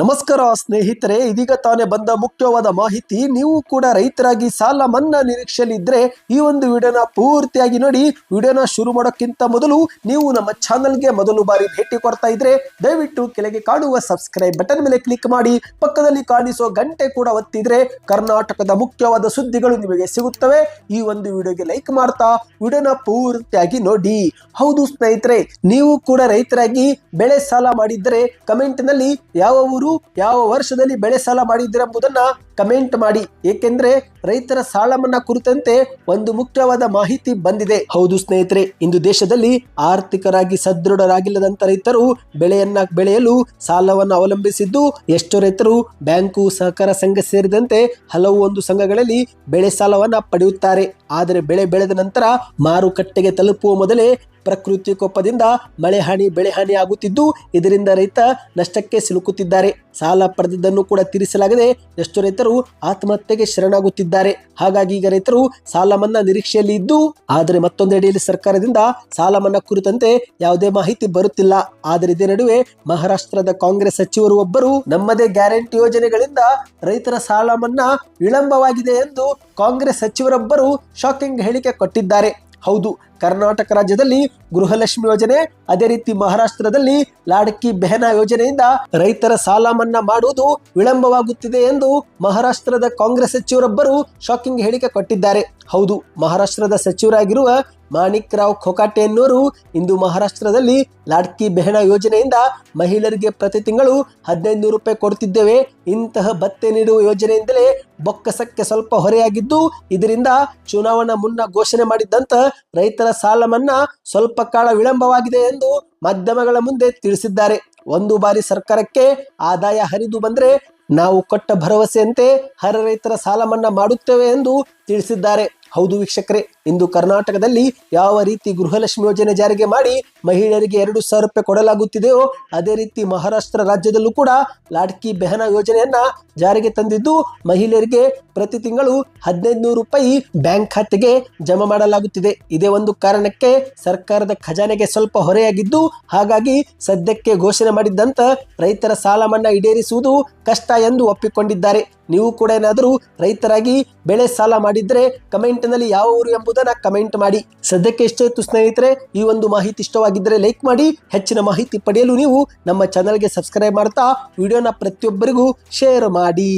ನಮಸ್ಕಾರ ಸ್ನೇಹಿತರೆ, ಇದೀಗ ತಾನೇ ಬಂದ ಮುಖ್ಯವಾದ ಮಾಹಿತಿ, ನೀವು ಕೂಡ ರೈತರಾಗಿ ಸಾಲ ಮನ್ನಾ ನಿರೀಕ್ಷೆಯಲ್ಲಿದ್ದರೆ ಈ ಒಂದು ವಿಡಿಯೋನ ಪೂರ್ತಿಯಾಗಿ ನೋಡಿ. ವಿಡಿಯೋನ ಶುರು ಮಾಡೋಕ್ಕಿಂತ ಮೊದಲು ನೀವು ನಮ್ಮ ಚಾನಲ್ಗೆ ಮೊದಲು ಬಾರಿ ಭೇಟಿ ಕೊಡ್ತಾ ಇದ್ರೆ ದಯವಿಟ್ಟು ಕೆಳಗೆ ಕಾಣುವ ಸಬ್ಸ್ಕ್ರೈಬ್ ಬಟನ್ ಮೇಲೆ ಕ್ಲಿಕ್ ಮಾಡಿ. ಪಕ್ಕದಲ್ಲಿ ಕಾಣಿಸೋ ಗಂಟೆ ಕೂಡ ಒತ್ತಿದ್ರೆ ಕರ್ನಾಟಕದ ಮುಖ್ಯವಾದ ಸುದ್ದಿಗಳು ನಿಮಗೆ ಸಿಗುತ್ತವೆ. ಈ ಒಂದು ವಿಡಿಯೋಗೆ ಲೈಕ್ ಮಾಡ್ತಾ ವಿಡಿಯೋನ ಪೂರ್ತಿಯಾಗಿ ನೋಡಿ. ಹೌದು ಸ್ನೇಹಿತರೆ, ನೀವು ಕೂಡ ರೈತರಾಗಿ ಬೆಳೆ ಸಾಲ ಮಾಡಿದ್ರೆ ಕಮೆಂಟ್ನಲ್ಲಿ ಯಾವ ಊರು ಯಾವ ವರ್ಷದಲ್ಲಿ ಬೆಳೆ ಸಾಲ ಮಾಡಿದ್ರೆಂಬುದನ್ನ ಕಮೆಂಟ್ ಮಾಡಿ. ಏಕೆಂದ್ರೆ ರೈತರ ಸಾಲ ಮನ್ನಾ ಕುರಿತಂತೆ ಒಂದು ಮುಖ್ಯವಾದ ಮಾಹಿತಿ ಬಂದಿದೆ. ಹೌದು ಸ್ನೇಹಿತರೆ, ಇಂದು ದೇಶದಲ್ಲಿ ಆರ್ಥಿಕರಾಗಿ ಸದೃಢರಾಗಿಲ್ಲದಂತ ರೈತರು ಬೆಳೆಯನ್ನ ಬೆಳೆಯಲು ಸಾಲವನ್ನು ಅವಲಂಬಿಸಿದ್ದು, ಎಷ್ಟೋ ರೈತರು ಬ್ಯಾಂಕು, ಸಹಕಾರ ಸಂಘ ಸೇರಿದಂತೆ ಹಲವು ಒಂದು ಸಂಘಗಳಲ್ಲಿ ಬೆಳೆ ಸಾಲವನ್ನ ಪಡೆಯುತ್ತಾರೆ. ಆದರೆ ಬೆಳೆ ಬೆಳೆದ ನಂತರ ಮಾರುಕಟ್ಟೆಗೆ ತಲುಪುವ ಮೊದಲೇ ಪ್ರಕೃತಿ ಕೋಪದಿಂದ ಮಳೆ ಹಾನಿ, ಬೆಳೆ ಹಾನಿ ಆಗುತ್ತಿದ್ದು ಇದರಿಂದ ರೈತ ನಷ್ಟಕ್ಕೆ ಸಿಲುಕುತ್ತಿದ್ದಾರೆ. ಸಾಲ ಪಡೆದದ್ದನ್ನು ಕೂಡ ತೀರಿಸಲಾಗದೆ ಎಷ್ಟೋ ರೈತರು ಆತ್ಮಹತ್ಯೆಗೆ ಶರಣಾಗುತ್ತಿದ್ದಾರೆ. ಹಾಗಾಗಿ ಈಗ ರೈತರು ಸಾಲ ಮನ್ನಾ ನಿರೀಕ್ಷೆಯಲ್ಲಿ ಇದ್ದು, ಆದರೆ ಮತ್ತೊಂದೆಡೆಯಲ್ಲಿ ಸರ್ಕಾರದಿಂದ ಸಾಲ ಮನ್ನಾ ಕುರಿತಂತೆ ಯಾವುದೇ ಮಾಹಿತಿ ಬರುತ್ತಿಲ್ಲ. ಆದರೆ ಇದೇ ನಡುವೆ ಮಹಾರಾಷ್ಟ್ರದ ಕಾಂಗ್ರೆಸ್ ಸಚಿವರು ಒಬ್ಬರು, ನಮ್ಮದೇ ಗ್ಯಾರಂಟಿ ಯೋಜನೆಗಳಿಂದ ರೈತರ ಸಾಲ ಮನ್ನಾ ವಿಳಂಬವಾಗಿದೆ ಎಂದು ಕಾಂಗ್ರೆಸ್ ಸಚಿವರೊಬ್ಬರು ಶಾಕಿಂಗ್ ಹೇಳಿಕೆ ಕೊಟ್ಟಿದ್ದಾರೆ. ಹೌದು, ಕರ್ನಾಟಕ ರಾಜ್ಯದಲ್ಲಿ ಗೃಹಲಕ್ಷ್ಮಿ ಯೋಜನೆ, ಅದೇ ರೀತಿ ಮಹಾರಾಷ್ಟ್ರದಲ್ಲಿ ಲಾಡಕಿ ಬೆಹನಾ ಯೋಜನೆಯಿಂದ ರೈತರ ಸಾಲ ಮನ್ನಾ ಮಾಡುವುದು ವಿಳಂಬವಾಗುತ್ತಿದೆ ಎಂದು ಮಹಾರಾಷ್ಟ್ರದ ಕಾಂಗ್ರೆಸ್ ಸಚಿವರೊಬ್ಬರು ಶಾಕಿಂಗ್ ಹೇಳಿಕೆ ಕೊಟ್ಟಿದ್ದಾರೆ. ಹೌದು, ಮಹಾರಾಷ್ಟ್ರದ ಸಚಿವರಾಗಿರುವ ಮಾಣಿಕ್ ರಾವ್ ಖೋಕಾಟೆ ಎನ್ನುವರು ಇಂದು ಮಹಾರಾಷ್ಟ್ರದಲ್ಲಿ ಲಾಡ್ಕಿ ಬೆಹಣ ಯೋಜನೆಯಿಂದ ಮಹಿಳೆಯರಿಗೆ ಪ್ರತಿ ತಿಂಗಳು ಹದಿನೈದು ರೂಪಾಯಿ ಕೊಡುತ್ತಿದ್ದೇವೆ ಇಂತಹ ಭತ್ತೆ ನೀಡುವ ಯೋಜನೆಯಿಂದಲೇ ಬೊಕ್ಕಸಕ್ಕೆ ಸ್ವಲ್ಪ ಹೊರೆಯಾಗಿದ್ದು, ಇದರಿಂದ ಚುನಾವಣಾ ಮುನ್ನ ಘೋಷಣೆ ಮಾಡಿದ್ದಂತ ರೈತರ ಸಾಲ ಮನ್ನಾ ಸ್ವಲ್ಪ ಕಾಲ ವಿಳಂಬವಾಗಿದೆ ಎಂದು ಮಾಧ್ಯಮಗಳ ಮುಂದೆ ತಿಳಿಸಿದ್ದಾರೆ. ಒಂದು ಬಾರಿ ಸರ್ಕಾರಕ್ಕೆ ಆದಾಯ ಹರಿದು ಬಂದ್ರೆ ನಾವು ಕೊಟ್ಟ ಭರವಸೆಯಂತೆ ಹರ ರೈತರ ಸಾಲ ಮನ್ನಾ ಮಾಡುತ್ತೇವೆ ಎಂದು ತಿಳಿಸಿದ್ದಾರೆ. ಹೌದು ವೀಕ್ಷಕರೇ, ಇಂದು ಕರ್ನಾಟಕದಲ್ಲಿ ಯಾವ ರೀತಿ ಗೃಹಲಕ್ಷ್ಮಿ ಯೋಜನೆ ಜಾರಿಗೆ ಮಾಡಿ ಮಹಿಳೆಯರಿಗೆ ಎರಡು ಸಾವಿರ ರೂಪಾಯಿ ಕೊಡಲಾಗುತ್ತಿದೆಯೋ, ಅದೇ ರೀತಿ ಮಹಾರಾಷ್ಟ್ರ ರಾಜ್ಯದಲ್ಲೂ ಕೂಡ ಲಾಡ್ಕಿ ಬೆಹನ ಯೋಜನೆಯನ್ನ ಜಾರಿಗೆ ತಂದಿದ್ದು, ಮಹಿಳೆಯರಿಗೆ ಪ್ರತಿ ತಿಂಗಳು ಹದಿನೈದು ನೂರು ರೂಪಾಯಿ ಬ್ಯಾಂಕ್ ಖಾತೆಗೆ ಜಮಾ ಮಾಡಲಾಗುತ್ತಿದೆ. ಇದೇ ಒಂದು ಕಾರಣಕ್ಕೆ ಸರ್ಕಾರದ ಖಜಾನೆಗೆ ಸ್ವಲ್ಪ ಹೊರೆಯಾಗಿದ್ದು, ಹಾಗಾಗಿ ಸದ್ಯಕ್ಕೆ ಘೋಷಣೆ ಮಾಡಿದ್ದಂತ ರೈತರ ಸಾಲ ಮನ್ನಾ ಈಡೇರಿಸುವುದು ಕಷ್ಟ ಎಂದು ಒಪ್ಪಿಕೊಂಡಿದ್ದಾರೆ. ನೀವು ಕೂಡ ಏನಾದರೂ ರೈತರಾಗಿ ಬೆಳೆ ಸಾಲ ಮಾಡಿದ್ರೆ ಕಮೆಂಟ್ನಲ್ಲಿ ಯಾವ ಊರು ಎಂಬುದನ್ನ ಕಮೆಂಟ್ ಮಾಡಿ. ಸದ್ಯಕ್ಕೆ ಇಷ್ಟೇ ಇತ್ತು ಸ್ನೇಹಿತರೆ? ಈ ಒಂದು ಮಾಹಿತಿ ಇಷ್ಟವಾಗಿದ್ದರೆ ಲೈಕ್ ಮಾಡಿ, ಹೆಚ್ಚಿನ ಮಾಹಿತಿ ಪಡೆಯಲು ನೀವು ನಮ್ಮ ಚಾನಲ್ಗೆ ಸಬ್ಸ್ಕ್ರೈಬ್ ಮಾಡ್ತಾ ವಿಡಿಯೋನ ಪ್ರತಿಯೊಬ್ಬರಿಗೂ ಶೇರ್ ಮಾಡಿ.